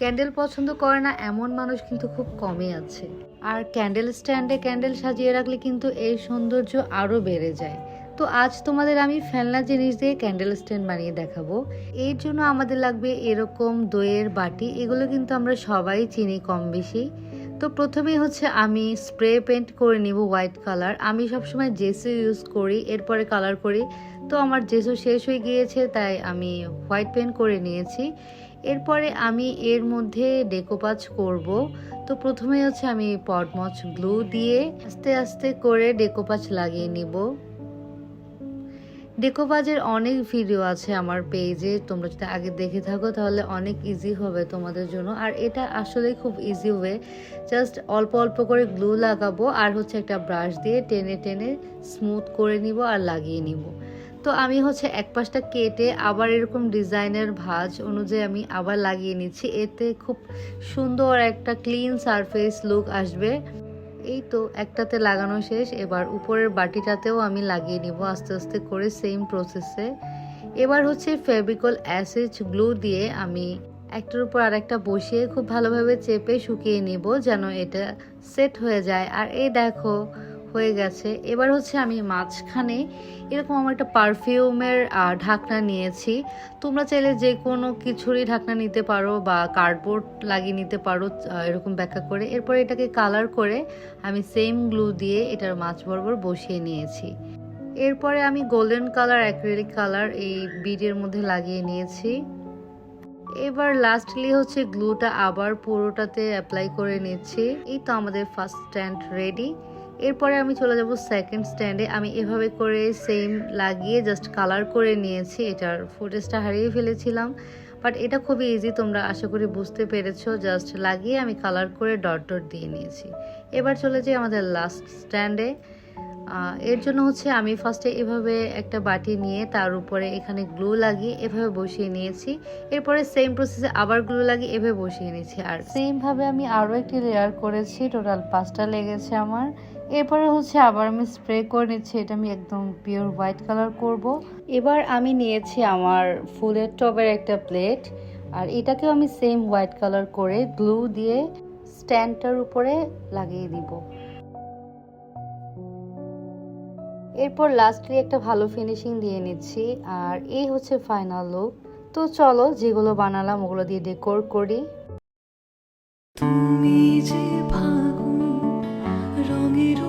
Candle পছন্দ করে না, এমন মানুষ কিন্তু খুব কমই আছে। আর ক্যান্ডেল স্ট্যান্ডে ক্যান্ডেল সাজিয়ে রাখলে কিন্তু এই সৌন্দর্য আরও বেড়ে যায়। তো আজ তোমাদের আমি ফেলনা জিনিস দিয়ে ক্যান্ডেল স্ট্যান্ড বানিয়ে দেখাবো। এর জন্য আমাদের লাগবে এরকম দইয়ের বাটি, এগুলো কিন্তু আমরা সবাই চিনি কম বেশি। তো প্রথমেই হচ্ছে আমি স্প্রে পেন্ট করে নিব হোয়াইট কালার। আমি সবসময় জেসি ইউজ করি, এরপরে কালার করি। তো আমার জেসো শেষ হয়ে গিয়েছে, তাই আমি হোয়াইট পেন্ট করে নিয়েছি। এরপরে আমি এর মধ্যে ডেকোপাচ করব। তো প্রথমে হচ্ছে আমি পটমচ গ্লু দিয়ে আস্তে আস্তে করে ডেকোপাচ লাগিয়ে নিব। ডেকোপাজের অনেক ভিডিও আছে আমার পেজে, তোমরা যদি আগে দেখে থাকো তাহলে অনেক ইজি হবে তোমাদের জন্য। আর এটা আসলে খুব ইজি ওয়ে জাস্ট অল্প অল্প করে গ্লু লাগাবো আর হচ্ছে একটা ব্রাশ দিয়ে টেনে টেনে স্মুথ করে নিব আর লাগিয়ে নিব। তো আমি হচ্ছে এক পাশটা কেটে আবার এরকম ডিজাইনের ভাঁজ অনুযায়ী আমি আবার লাগিয়ে নিচ্ছি। এতে খুব সুন্দর একটা ক্লিন সারফেস লুক আসবে। এই তো একটাতে লাগানো শেষ। এবার উপরের বাটিটাতেও আমি লাগিয়ে নিব আস্তে আস্তে করে সেম প্রসেসে এবার হচ্ছে ফেভিকল অ্যাসিড গ্লু দিয়ে আমি একটার উপর আর একটা বসিয়ে খুব ভালোভাবে চেপে শুকিয়ে নিব যেন এটা সেট হয়ে যায়। আর এই দেখো হয়ে গেছে। এবার হচ্ছে আমি মাঝখানে এরকম আমার একটা পারফিউমের ঢাকনা নিয়েছি। তোমরা চাইলে যে কোনো কিছুরই ঢাকনা নিতে পারো বা কার্ডবোর্ড লাগিয়ে নিতে পারো এরকম ব্যাখ্যা করে। এরপর এটাকে কালার করে আমি সেম গ্লু দিয়ে এটার মাছ বরাবর বসিয়ে নিয়েছি। এরপরে আমি গোল্ডেন কালার অ্যাক্রিলিক কালার এই বিডের মধ্যে লাগিয়ে নিয়েছি। এবার লাস্টলি হচ্ছে গ্লুটা আবার পুরোটাতে অ্যাপ্লাই করে নিচ্ছি। এই তো আমাদের ফার্স্ট স্ট্যান্ড রেডি এরপরে আমি চলে যাব সেকেন্ড স্ট্যান্ডে আমি এভাবে করে সেম লাগিয়ে জাস্ট কালার করে নিয়েছি। এটার ফুটেজটা হারিয়ে ফেলেছিলাম। বাট এটা খুবই ইজি তোমরা আশা করি বুঝতে পেরেছ। জাস্ট লাগিয়ে আমি কালার করে ডট ডট দিয়ে নিয়েছি। এবার চলে যাই আমাদের লাস্ট স্ট্যান্ডে এর জন্য হচ্ছে আমি ফার্স্টে এভাবে একটা বাটি নিয়ে তার উপরে এখানে গ্লু লাগিয়ে এভাবে বসিয়ে নিয়েছি। এরপরে সেম প্রসেসে আবার গ্লু লাগিয়ে এভাবে বসিয়ে নিয়েছি। আর সেমভাবে আমি আরও একটি লেয়ার করেছি টোটাল পাঁচটা লেগেছে আমার। এরপরে হচ্ছে আবার আমি স্প্রে করে নিচ্ছি, এটা আমি একদম পিওর হোয়াইট কালার করব। এবার আমি নিয়েছি আমার ফুলের টবের একটা প্লেট আর এটাকেও আমি সেম হোয়াইট কালার করে গ্লু দিয়ে স্ট্যান্ডটার উপরে লাগিয়ে দিব। এরপর লাস্টলি একটা ভালো ফিনিশিং দিয়ে নিচ্ছি, আর এই হচ্ছে ফাইনাল লুক তো চলো যেগুলো বানালাম ওগুলো দিয়ে ডেকোর করি। তুমি যে ফাগুন রঙের